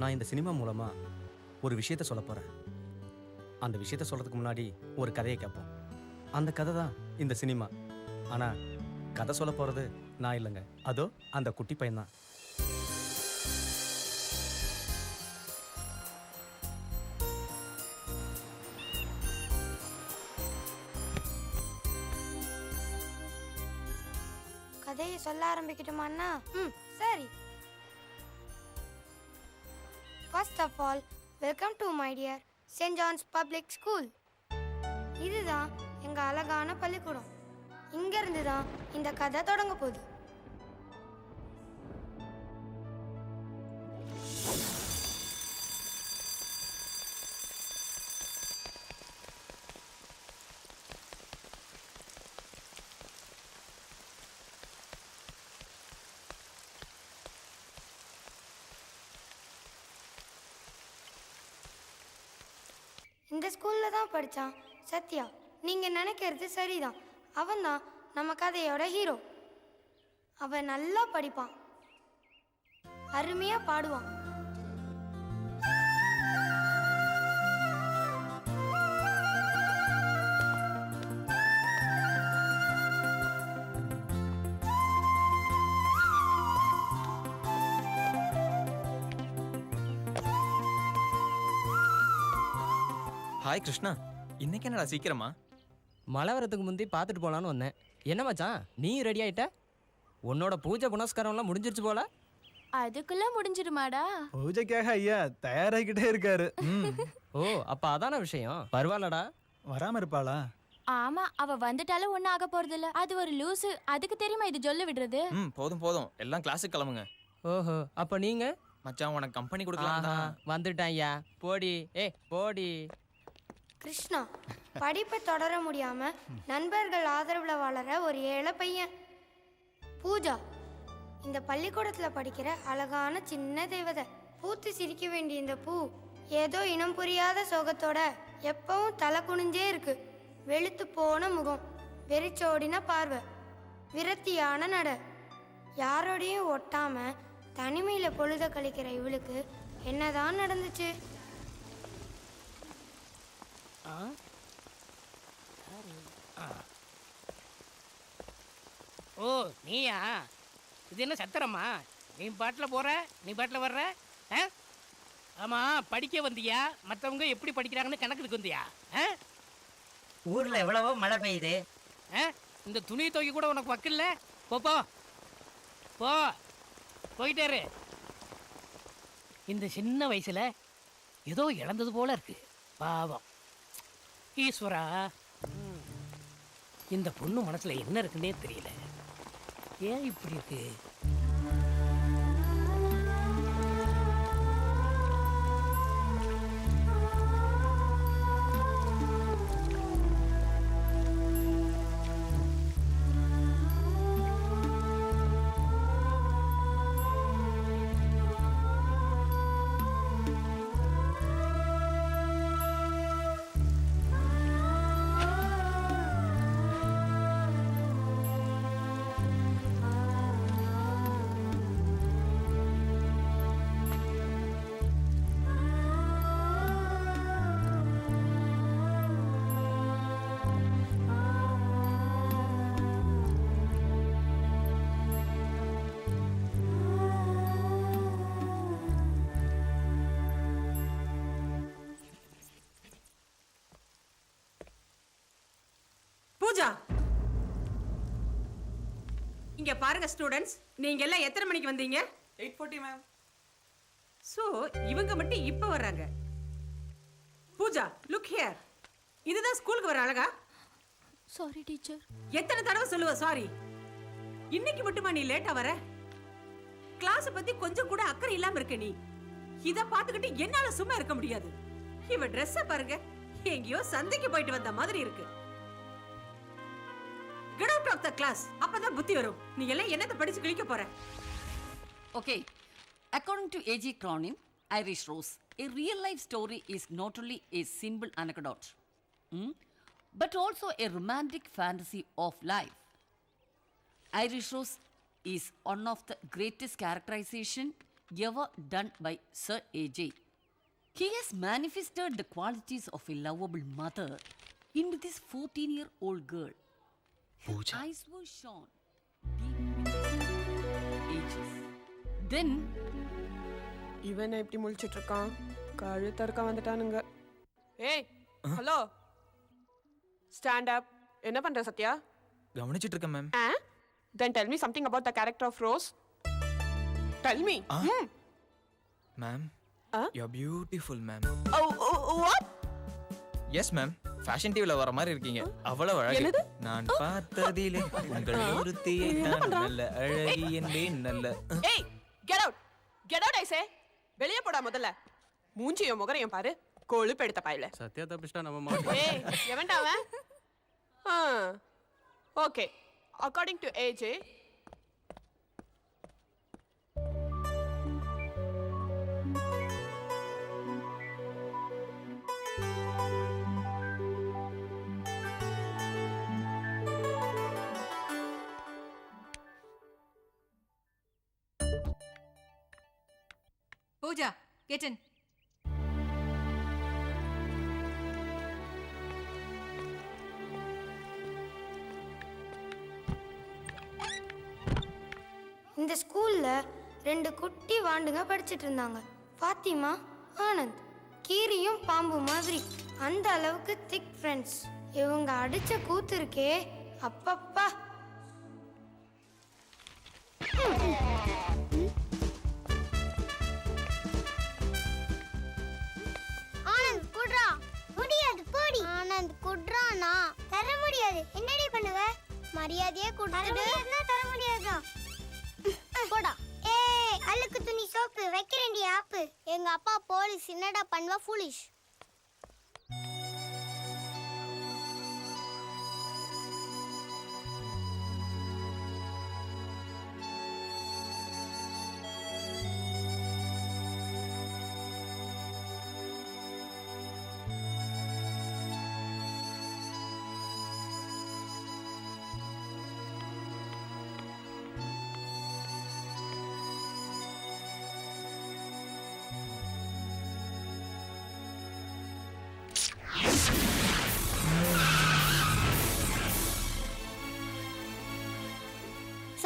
நான் இந்த சினிமா மூலமா ஒரு விஷயத்த சொல்ல போறேன். அந்த விஷயத்த சொல்றதுக்கு முன்னாடி ஒரு கதையை கேட்போம். அந்த கதை தான் இந்த சினிமா. ஆனா கதை சொல்ல போறது நான் இல்லைங்க. அதோ அந்த குட்டி பையன்தான் கதையை சொல்ல ஆரம்பிக்கட்டுமாண்ணா? ம் சரி. First of all welcome to my dear Saint John's public school இதுதான் எங்கள் அழகான பள்ளிக்கூடம். இங்கேருந்து தான் இந்த கதை தொடங்க போகுது. ஸ்கூலில் தான் படித்தான் சத்யா. நீங்கள் நினைக்கிறது சரிதான். அவன் தான் நம்ம கதையோட ஹீரோ அவன் நல்லா படிப்பான். அருமையாக பாடுவான். ஹாய் கிருஷ்ணா. இன்னைக்கு என்னடா சீக்கிரமா? மழை வரதுக்கு முந்தி பார்த்துட்டு போலான்னு வந்தேன். என்ன மச்சான் நீ ரெடி ஆயிட்ட? உன்னோட பூஜை புனஸ்காரம்லாம் முடிஞ்சிருச்சு போல? அதுக்குள்ள முடிஞ்சிருமாடா. பூஜைக்காக ஐயா தயாராகிக்கிட்டே இருக்காரு. ஓ அப்ப அதான விஷயம்? பரவாயில்லடா. வராம இருப்பாளா? ஆமா அவ வந்துட்டாலும் ஒன்னும் ஆக போறது இல்ல அது ஒரு லூசு. அதுக்கு தெரியுமா இது சொல்ல விடுறது? ம் போதும் போதும். எல்லாம் கிளாஸுக்கு கிளம்புங்க. ஓஹோ அப்ப நீங்க? மச்சான் உனக்கு கம்பெனி கொடுக்கலாம் வந்துட்டேன் ஐயா. போடி. ஏ போடி. கிருஷ்ணா படிப்பை தொடர முடியாம நண்பர்கள் ஆதரவுல வளர ஒரு ஏழை பையன். பூஜா இந்த பள்ளிக்கூடத்துல படிக்கிற அழகான சின்ன தேவதை. பூத்து சிரிக்க வேண்டிய இந்த பூ ஏதோ இனம் புரியாத சோகத்தோட எப்பவும் தலை குனிஞ்சே இருக்கு. வெளுத்து போன முகம் வெறிச்சோடின பார்வை விரத்தியான நட. யாரோடையும் ஒட்டாம தனிமையில பொழுத கழிக்கிற இவளுக்கு என்னதான் நடந்துச்சு? ஓ நீயா? இது என்ன சத்திரமா? நீ பாட்டில் போற? நீ பாட்டில் வர்ற? ஆ? ஆமாம் படிக்க வந்தியா? மற்றவங்க எப்படி படிக்கிறாங்கன்னு கணக்குக்கு வந்தியா? ஆ? ஊர்ல எவ்வளவோ மழை பெய்யுது. ஆ? இந்த துணி துவைக்க கூட உனக்கு வக்கில்ல போ போ. போ. போயிட்டே இரு இந்த சின்ன வயசுல ஏதோ இழந்தது போல இருக்கு. பாவம். ஈஸ்வரா? இந்த பொண்ணு மனசில் என்ன இருக்குன்னே தெரியல. ஏன் இப்படி இருக்கு? பூஜா இங்க பாருங்க ஸ்டூடெண்ட்ஸ் நீங்க எல்லாம் எத்தனை மணிக்கு வந்தீங்க? எயிட் ஃபார்ட்டி மேம் சோ இவங்க மட்டும் இப்ப வர்றாங்க. பூஜா லுக் ஹியர் இதுதான் ஸ்கூலுக்கு வர அழகா? சாரி டீச்சர் எத்தனை தடவை சொல்லுவ சாரி இன்னைக்கு மட்டுமா நீ லேட்டா வர? கிளாஸ் பத்தி கொஞ்சம் கூட அக்கறை இல்லாம இருக்க நீ. இத பாத்துக்கிட்டு என்னால சும்மா இருக்க முடியாது. இவ Dress பாருங்க. எங்கேயோ சந்தைக்கு போயிட்டு வந்த மாதிரி இருக்கு. Get out of the class அப்பதான் புத்தி வரும் நீ எல்லாம் என்னத்த படிச்சு கிழிக்க போற Okay. According to A.G. Cronin, Irish Rose, a real life story is not only a simple anecdote, mm, but also a romantic fantasy of life. Irish Rose is one of the greatest characterization ever done by Sir AJ. He has manifested the qualities of a lovable mother into this 14 year old girl. Her eyes were shone deep in his ages. Then இவன் எப்படி முழிச்சிட்டு இருக்கான் கழுத்தறுக்க வந்துட்டானுங்க. ஏய் hello. Stand up என்ன பண்ற சத்யா? கவனிச்சிட்டு இருக்கேன் ma'am ah then tell me something about the character of Rose tell me. Ma'am ah? You beautiful ma'am what yes ma'am fashion டிவில வர மாதிரி இருக்கீங்க. அவ்வளவு அழகு? நான் பார்த்ததிலே உங்கள் ஒருத்தியை நான் நல்ல அழகி என்பேன் நல்ல. ஏய் get out get out I say வெளியே போடா முதல்ல. மூஞ்சியும் முகரையும் பாரு. கொழுப்பு எடுத்த பாயில. சத்யா தப்பிச்சிட்டா நம்ம மாட்டோம் ஏய் எவன்டா அவன்? ஆ. Okay. According to AJ Pooja get இந்த ஸ்கூல்ல ரெண்டு குட்டி வாண்டுங்க படிச்சிட்டு இருந்தாங்க. ஃபாத்திமா ஆனந்த். கீரியும் பாம்பு மாதிரி. அந்த அளவுக்கு திக் ஃப்ரெண்ட்ஸ் இவங்க அடிச்ச கூத்து இருக்கே. அப்பப்பா. கொடுத்துடு தர முடியாதா போடா. ஏய் அழுக்கு துணி சோப்பு வைக்கிறேன்டி ஆப்பு. எங்க அப்பா போலீஸ் என்னடா பண்ணுவா? ஃபூலிஷ்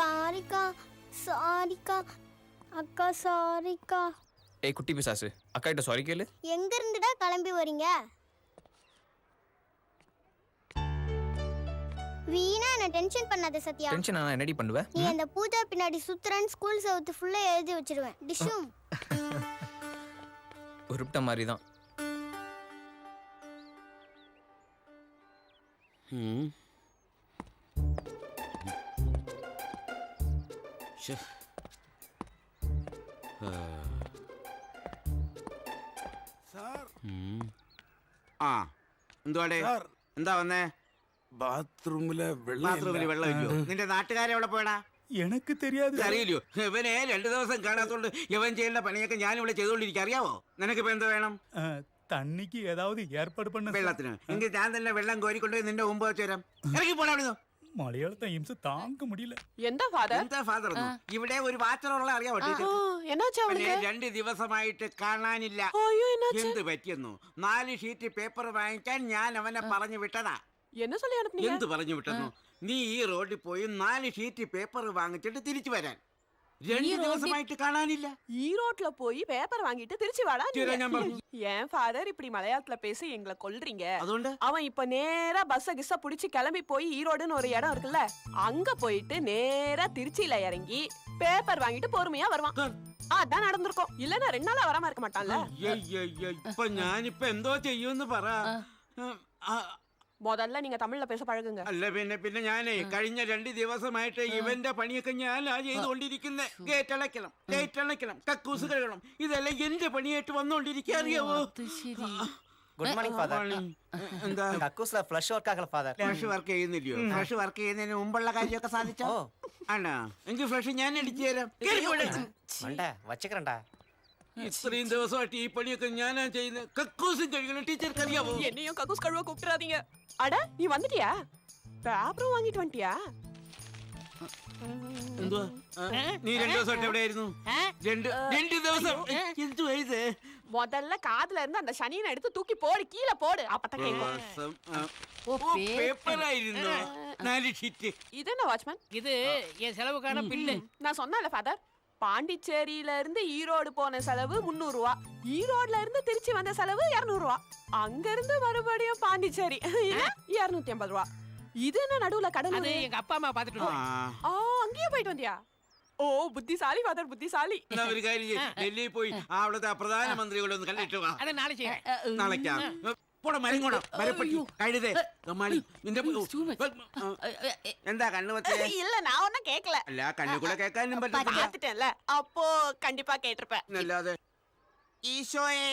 சாரிக்கா சாரிக்கா அக்கா சாரிக்கா. ஏய் குட்டி பிசாசு அக்கா கிட்ட சாரி கேளு. எங்க இருந்துடா கிளம்பி வரீங்க வீணா என்ன டென்ஷன் பண்ணாத சத்யா. டென்ஷன் ஆனா என்னடி பண்ணுவ? நீ அந்த பூஜா பின்னாடி சுத்துறன்னு ஸ்கூல் செவத்து ஃபுல்லா எழுதி வச்சிருவேன். டிஷ்ஷும். உருப்பிட்ட மாதிரி தான் ம். ആ എന്തുവാടെ? എന്താ വന്നേ? ബാത്റൂമിലെ ബാത്റൂമിലെ വെള്ളം ഇല്ലയോ? നിന്റെ നാട്ടുകാരെ എവിടെ പോയടാ? എനക്ക് തെരിയാതെ അറിയില്ലോ ഇവനെ രണ്ടു ദിവസം കാണാത്തോണ്ട് ഇവൻ ചെയ്യേണ്ട പണിയൊക്കെ ഞാൻ ഇവിടെ ചെയ്തോണ്ടിരിക്കും അറിയാവോ? ഇപ്പൊ എന്ത് വേണം? തണ്ണിക്ക് ഏതാവത് ഏർപ്പാട് പണ വെള്ളത്തിന്. എങ്കിൽ ഞാൻ തന്നെ വെള്ളം കോരിക്കൊണ്ടുപോയി നിന്റെ മുമ്പ് വെച്ചുതരാം ഇറങ്ങി പോടാ അവിടുന്ന്. മലയാളത്തെ ഹിംസ താങ്ക മുടിയില്ല. എന്താ ഫാദർ എന്താ ഫാദർ ഇവിടെ ഒരു വാച്ചറുള്ള അറിയാൻ പറ്റില്ല രണ്ട് ദിവസമായിട്ട് കാണാനില്ല. എന്ത് പറ്റിയെന്നു? നാല് ഷീറ്റ് പേപ്പർ വാങ്ങിക്കാൻ ഞാൻ അവനെ പറഞ്ഞു വിട്ടതാ. എന്ത് പറഞ്ഞു വിട്ടെന്നു? നീ ഈ റോഡിൽ പോയി നാല് ഷീറ്റ് പേപ്പർ വാങ്ങിച്ചിട്ട് തിരിച്ചു വരാൻ. രണ്ട് ഈ റോഡിൽ- ദിവസമായിട്ട് കാണാനില്ല ஈரோட்ல போய் பேப்பர் வாங்கிட்டு திருச்சி வாடா சரி, நான் நீங்க. என் ஃபாதர் இப்படி மலையாளத்துல பேசி எங்களை கொல்றீங்க അതുകൊണ്ട് அவன் இப்ப நேரா பஸ்ஸ கிஸ்ஸ புடிச்சு கிளம்பி போய் ஈரோடுன்னு ஒரு இடம் இருக்குல்ல அங்க போயிட்டு நேரா திருச்சியில இறங்கி பேப்பர் வாங்கிட்டு பொறுமையா வருவான் அதான் நடந்திருக்கும் இல்லன்னா ரெண்டு நாளா வராம இருக்க மாட்டான்ல അയ്യയ്യയ്യ, ഇപ്പൊ ഞാനിപ്പോ എന്തോ ചെയ്യുമെന്ന് പറ ഉം, ആ, முதல்ல நீங்க தமிழ்ல பேச பழகுங்க അല്ല പിന്നെ പിന്നെ ഞാനേ കഴിഞ്ഞ രണ്ട് ദിവസമായിട്ട് ഇവന്റെ പണിയൊക്കെ ഞാനാ ചെയ്തുകൊണ്ടിരിക്കുന്നത് ഗേറ്റ് അടയ്ക്കണം ഗേറ്റ് അടയ്ക്കണം കക്കൂസ് കഴുകണം ഇതെല്ലാം എന്റെ പണിയായിട്ട് വന്നോണ്ടിരിക്കുക അറിയാവോ குட் மார்னிங் ஃபாதர் എന്താ கக்கூஸ்ல ஃப்ளஷ் ஒர்க் ஆகல ஃபாதர் ഫ്ലഷ് വർക്ക് ചെയ്യുന്നില്ലയോ ഫ്ലഷ് വർക്ക് ചെയ്യുന്നതിന് മുമ്പുള്ള കാര്യമൊക്കെ സാധിച്ചോ ആണോ എങ്കിൽ ഫ്ലഷ് ഞാൻ അടിച്ചു തരാം കേറി പോടെ. மண்டை வச்சுக்கிறேன்டா ഇത്രയും ദിവസമായിട്ട് ഈ പണിയൊക്കെ ഞാനാ ചെയ്യുന്നത് കക്കൂസും കഴിക്കണം ടീച്ചർക്ക് അറിയാവോ என்னையும் கக்கூஸ் கழுவ கூப்பிட்டுறாதீங்க அட நீ வந்துட்டியா பேப்பரும் வாங்கிட்டு வந்துட்டியா എന്തുവാ ആ, നീ രണ്ടു ദിവസമായിട്ട് എവിടെയായിരുന്നു രണ്ട് രണ്ട് ദിവസം എന്തുവാ ഇത് முதல்ல காதுல இருந்து அந்த சனியனை எடுத்து தூக்கி போடு கீழே போடு அப்பதான் கேட்கும் മാസം, ആ. ഓ പേപ്പറായിരുന്നു നാല് ഷീറ്റ് இது என்ன வாட்ச்மேன் இது என் செலவுக்கான பில்லு நான் சொன்னேன்ல ஃபாதர் பாண்டிச்சேரியில இருந்து ஈரோடு போன செலவு முந்நூறு ரூபா ஈரோட்ல இருந்து திருச்சி வந்த செலவு இருநூறு ரூபா அங்க இருந்து மறுபடியும் பாண்டிச்சேரி இருநூத்தி ஐம்பது ரூபா இது என்ன நடுவுல அது கடலூர் எங்க அப்பா அம்மா பாத்துட்டு இருந்தாங்க. ஆ அங்கேயே போயிட்டு வந்தியா ഓ ബുദ്ധിശാലി ഫാദർ ബുദ്ധിശാലി എന്നാ ഒരു കാര്യം ചെയ്യ്. ഡൽഹിയിൽ പോയി ആ അവിടുത്തെ പ്രധാനമന്ത്രികളെ ഒന്ന് കണ്ടിട്ട് വാ അത് നാളെ ചെയ്യാം നാളേക്കാ പോടാ മരം കൊടാ മരപ്പട്ടി കഴുതേ കമ്മാളി നിന്റെ എന്താ കണ്ണു പത്തേ இல்ல நான் ஒன்னும் கேட்கல അല്ല കണ്ണു കൂടെ കേൾക്കാനും പറ്റില്ല பாத்துட்டேன்ல அப்போ கண்டிப்பா கேட்டிருப்பேன் അല്ലാതെ ഈശോയെ